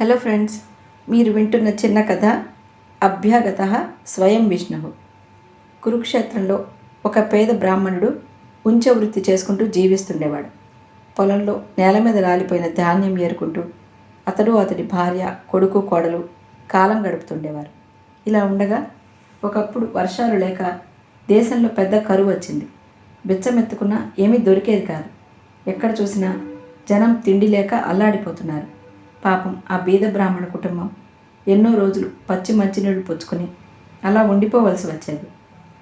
Hello friends మీరు వింటున్న చిన్న కథ అభ్యాగత స్వయం విష్ణు కురుక్షేత్రంలో ఒక పేద బ్రాహ్మణుడు ఉంచ వృత్తి చేసుకుంటూ జీవిస్తుండేవాడు. పొలంలో నేల మీద రాలిపోయిన ధాన్యం ఏరుకుంటూ అతడు అతడి భార్య కొడుకు కోడలు కాలం గడుపుతుండేవారు. ఇలా ఉండగా ఒకప్పుడు వర్షాలు లేక దేశంలో పెద్ద కరువు వచ్చింది. బిచ్చమెత్తుకున్నా ఏమీ దొరికేది కాదు. ఎక్కడ చూసినా జనం తిండి లేక అల్లాడిపోతున్నారు. పాపం ఆ బీద బ్రాహ్మణ కుటుంబం ఎన్నో రోజులు పచ్చి మంచినీళ్ళు పుచ్చుకొని అలా ఉండిపోవలసి వచ్చేది.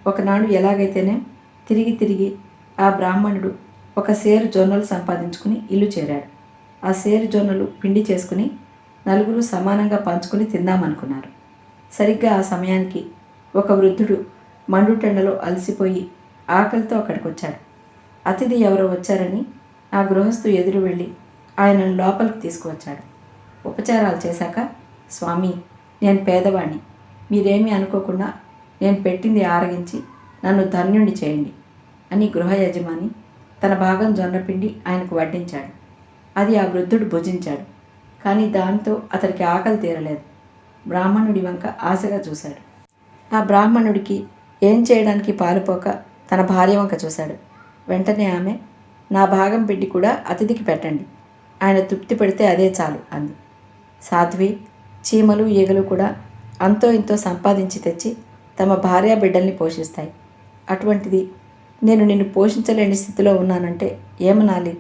ఒకనాడు ఎలాగైతేనే తిరిగి తిరిగి ఆ బ్రాహ్మణుడు ఒక సేరు జొన్నలు సంపాదించుకుని ఇల్లు చేరాడు. ఆ సేరు జొన్నలు పిండి చేసుకుని నలుగురు సమానంగా పంచుకొని తిందామనుకున్నారు. సరిగ్గా ఆ సమయానికి ఒక వృద్ధుడు మండుటెండలో అలసిపోయి ఆకలితో అక్కడికి వచ్చాడు అతిథి ఎవరో వచ్చారని ఆ గృహస్థు ఎదురు వెళ్ళి ఆయనను లోపలికి తీసుకువచ్చాడు. ఉపచారాలు చేశాక స్వామి నేను పేదవాణ్ణి. మీరేమీ అనుకోకుండా నేను పెట్టింది ఆరగించి నన్ను ధన్యుణ్ణి చేయండి అని గృహ యజమాని తన భాగం జొన్నపిండి ఆయనకు వడ్డించాడు. అది ఆ వృద్ధుడు భుజించాడు. కానీ దాంతో అతడికి ఆకలి తీరలేదు. బ్రాహ్మణుడి వంక ఆశగా చూశాడు. ఆ బ్రాహ్మణుడికి ఏం చేయడానికి పాలుపోక తన భార్య వంక చూశాడు. వెంటనే ఆమె నా భాగం పిండి కూడా అతిథికి పెట్టండి. ఆయన తృప్తి పెడితే అదే చాలు అంది. సాధ్వి చీమలు ఈగలు కూడా అంతో ఇంతో సంపాదించి తెచ్చి తమ భార్య బిడ్డల్ని పోషిస్తాయి. అటువంటిది నేను నిన్ను పోషించలేని స్థితిలో ఉన్నానంటే ఏమనాలి?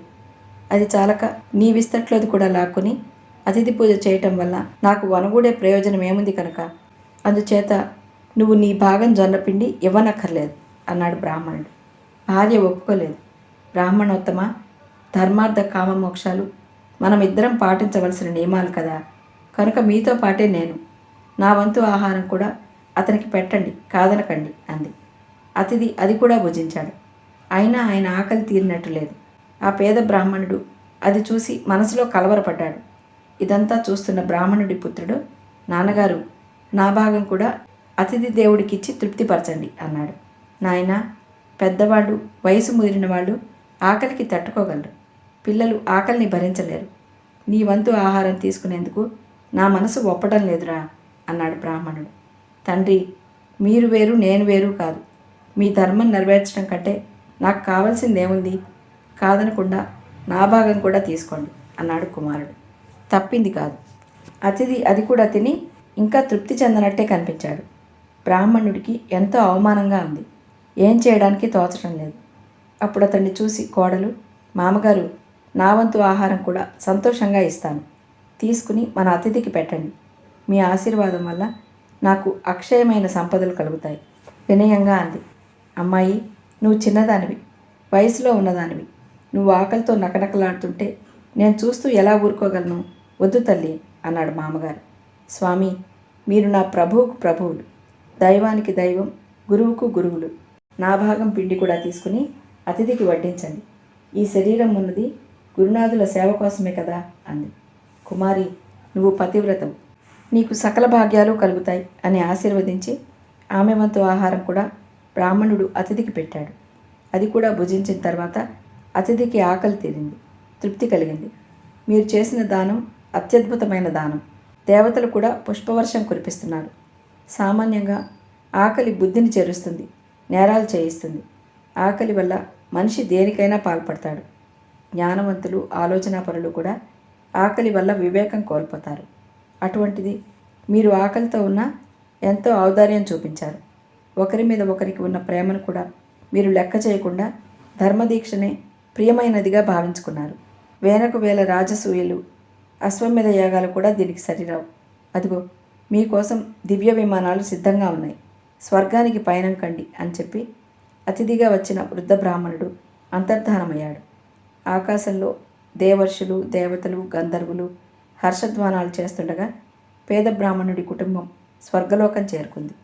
అది చాలక నీ విస్తట్లోది కూడా లాక్కుని అతిథి పూజ చేయటం వల్ల నాకు వనగూడే ప్రయోజనం ఏముంది కనుక? అందుచేత నువ్వు నీ భాగం జొన్నపిండి ఇవ్వనక్కర్లేదు అన్నాడు బ్రాహ్మణుడు. భార్య ఒప్పుకోలేదు. బ్రాహ్మణోత్తమ ధర్మార్థ కామ మోక్షాలు మనం ఇద్దరం పాటించవలసిన నియమాలు కదా. కనుక మీతో పాటే నేను. నా వంతు ఆహారం కూడా అతనికి పెట్టండి కాదనకండి అంది. అతిథి అది కూడా భుజించాడు. అయినా ఆయన ఆకలి తీరినట్టు లేదు. ఆ పేద బ్రాహ్మణుడు అది చూసి మనసులో కలవరపడ్డాడు. ఇదంతా చూస్తున్న బ్రాహ్మణుడి పుత్రుడు నాన్నగారు నా భాగం కూడా అతిథి దేవుడికిచ్చి తృప్తిపరచండి అన్నాడు. నాయన పెద్దవాళ్ళు వయసు ముదిరిన వాళ్ళు ఆకలికి తట్టుకోగలరు. పిల్లలు ఆకలిని భరించలేరు. నీ వంతు ఆహారం తీసుకునేందుకు నా మనసు ఒప్పడం లేదురా అన్నాడు బ్రాహ్మణుడు. తండ్రి మీరు వేరు నేను వేరు కాదు. మీ ధర్మం నెరవేర్చడం కంటే నాకు కావాల్సిందేముంది? కాదనకుండా నా భాగం కూడా తీసుకోండి అన్నాడు కుమారుడు. తప్పింది కాదు. అతిథి అది కూడా తిని ఇంకా తృప్తి చెందనట్టే కనిపించాడు. బ్రాహ్మణుడికి ఎంతో అవమానంగా ఉంది. ఏం చేయడానికి తోచడం లేదు. అప్పుడు అతన్ని చూసి కోడలు మామగారు నా వంతు ఆహారం కూడా సంతోషంగా ఇస్తాను. తీసుకుని మన అతిథికి పెట్టండి. మీ ఆశీర్వాదం వల్ల నాకు అక్షయమైన సంపదలు కలుగుతాయి. వినయంగా అంది. అమ్మాయి నువ్వు చిన్నదానివి. వయసులో ఉన్నదానివి. నువ్వు ఆకలితో నకనకలాడుతుంటే నేను చూస్తూ ఎలా ఊరుకోగలను? వద్దు తల్లి అన్నాడు మామగారు. స్వామి మీరు నా ప్రభువుకు ప్రభువులు. దైవానికి దైవం గురువుకు గురువులు. నా భాగం పిండి కూడా తీసుకుని అతిథికి వడ్డించండి. ఈ శరీరం ఉన్నది గురునాథుల సేవ కోసమే కదా? అంది. కుమారి నువ్వు పతివ్రతం. నీకు సకల భాగ్యాలు కలుగుతాయి అని ఆశీర్వదించి ఆమె వంతు ఆహారం కూడా బ్రాహ్మణుడు అతిథికి పెట్టాడు. అది కూడా భుజించిన తర్వాత అతిథికి ఆకలి తీరింది. తృప్తి కలిగింది. మీరు చేసిన దానం అత్యద్భుతమైన దానం. దేవతలు కూడా పుష్పవర్షం కురిపిస్తున్నారు. సామాన్యంగా ఆకలి బుద్ధిని చేరుస్తుంది నేరాలు చేయిస్తుంది. ఆకలి వల్ల మనిషి దేనికైనా పాల్పడతాడు. జ్ఞానవంతులు ఆలోచనాపరులు కూడా ఆకలి వల్ల వివేకం కోల్పోతారు. అటువంటిది మీరు ఆకలితో ఉన్న ఎంతో ఔదార్యం చూపించారు. ఒకరి మీద ఒకరికి ఉన్న ప్రేమను కూడా మీరు లెక్క చేయకుండా ధర్మదీక్షనే ప్రియమైనదిగా భావించుకున్నారు. వేనకు వేల రాజసూయలు అశ్వమేధ యాగాలు కూడా దీనికి సరిరావు. అదిగో మీకోసం దివ్య విమానాలు సిద్ధంగా ఉన్నాయి. స్వర్గానికి పయనం కండి అని చెప్పి అతిథిగా వచ్చిన వృద్ధ బ్రాహ్మణుడు అంతర్ధానమయ్యాడు. ఆకాశంలో దేవర్షులు దేవతలు గంధర్వులు హర్షధ్వానాలు చేస్తుండగా పేద బ్రాహ్మణుడి కుటుంబం స్వర్గలోకం చేరుకుంది.